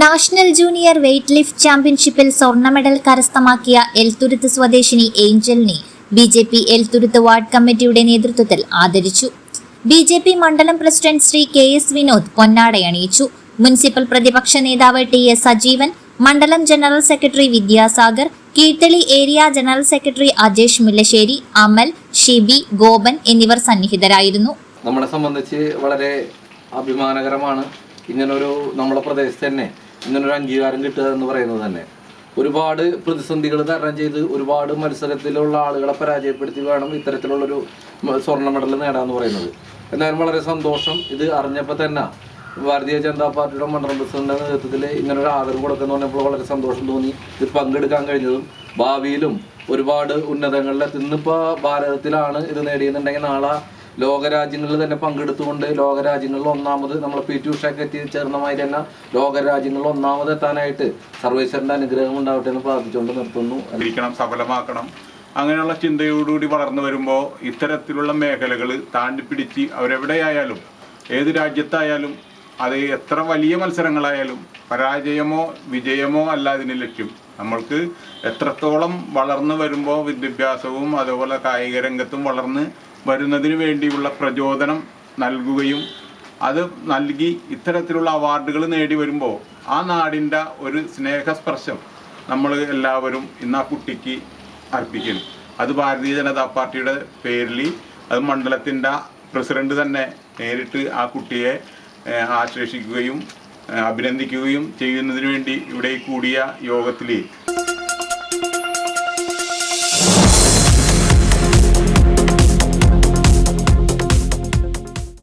National junior weight lift ചാമ്പ്യൻഷിപ്പിൽ സ്വർണ medal കരസ്ഥമാക്കിയ എൽത്തുരുത്ത് സ്വദേശിനി ഏഞ്ചലിനെ B J P Elthuruth ward കമ്മിറ്റിയുടെ നേതൃത്വത്തിൽ ആദരിച്ചു. ബി ജെ പി മണ്ഡലം president Shri K S Vinod പൊന്നാടയണിയിച്ചു municipal പ്രതിപക്ഷ നേതാവ് ടി എസ് സജീവൻ മണ്ഡലം general secretary Vidyasagar Keezhthali area general secretary Ajesh Mullassery Amal Shibi Gopan എന്നിവർ സന്നിഹിതരായിരുന്നു. നമ്മളെ സംബന്ധിച്ച് വളരെ അഭിമാനകരമാണ്. ഇങ്ങനൊരു നമ്മുടെ പ്രദേശത്ത് തന്നെ ഇങ്ങനൊരു അംഗീകാരം കിട്ടുക എന്ന് പറയുന്നത് തന്നെ. ഒരുപാട് പ്രതിസന്ധികൾ തരണം ചെയ്ത് ഒരുപാട് മത്സരത്തിലുള്ള ആളുകളെ പരാജയപ്പെടുത്തി വേണം ഇത്തരത്തിലുള്ളൊരു സ്വർണ മെഡൽ നേടാന്ന് പറയുന്നത്. എന്നാലും വളരെ സന്തോഷം. ഇത് അറിഞ്ഞപ്പോൾ തന്നെ ഭാരതീയ ജനതാ പാർട്ടിയുടെ മണ്ഡലം പ്രസിഡന്റിന്റെ നേതൃത്വത്തിൽ ഇങ്ങനെ ഒരു ആദരവ് കൊടുക്കുന്ന പറഞ്ഞപ്പോൾ വളരെ സന്തോഷം തോന്നി. ഇത് പങ്കെടുക്കാൻ കഴിഞ്ഞതും ഭാവിയിലും ഒരുപാട് ഉന്നതങ്ങളിൽ ഇന്നിപ്പോൾ ഭാരതത്തിലാണ് ഇത് നേടിയെന്നുണ്ടെങ്കിൽ നാളെ ലോകരാജ്യങ്ങളിൽ തന്നെ പങ്കെടുത്തുകൊണ്ട് ലോകരാജ്യങ്ങളിൽ ഒന്നാമത് നമ്മൾ പി ടി ഉഷയൊക്കെ എത്തിച്ചേർന്ന മാതിരി തന്നെ ലോകരാജ്യങ്ങളിൽ ഒന്നാമത് എത്താനായിട്ട് സർവേശ്വരന്റെ അനുഗ്രഹം ഉണ്ടാവട്ടെ എന്ന് പ്രാർത്ഥിച്ചുകൊണ്ട് നിർത്തുന്നു. സഫലമാക്കണം. അങ്ങനെയുള്ള ചിന്തയോടുകൂടി വളർന്നു വരുമ്പോൾ ഇത്തരത്തിലുള്ള മേഖലകൾ താണ്ടി പിടിച്ച് അവരെവിടെയായാലും ഏത് രാജ്യത്തായാലും അത് എത്ര വലിയ മത്സരങ്ങളായാലും പരാജയമോ വിജയമോ അല്ല അതിന് ലക്ഷ്യം. നമ്മൾക്ക് എത്രത്തോളം വളർന്നു വരുമ്പോൾ വിദ്യാഭ്യാസവും അതുപോലെ കായിക രംഗത്തും വളർന്ന് വരുന്നതിന് വേണ്ടിയുള്ള പ്രചോദനം നൽകുകയും അത് നൽകി ഇത്തരത്തിലുള്ള അവാർഡുകൾ നേടി വരുമ്പോൾ ആ നാടിന്റെ ഒരു സ്നേഹസ്പർശം നമ്മൾ എല്ലാവരും ഇന്ന് ആ കുട്ടിക്ക് അർപ്പിക്കുന്നു. അത് ഭാരതീയ ജനതാ പാർട്ടിയുടെ പേരിൽ അത് മണ്ഡലത്തിന്റെ പ്രസിഡന്റ് തന്നെ നേരിട്ട് ആ കുട്ടിയെ ആശ്ലേഷിക്കുകയും അഭിനന്ദിക്കുകയും ചെയ്യുന്നതിന് വേണ്ടി ഇവിടെ കൂടിയ യോഗത്തിൽ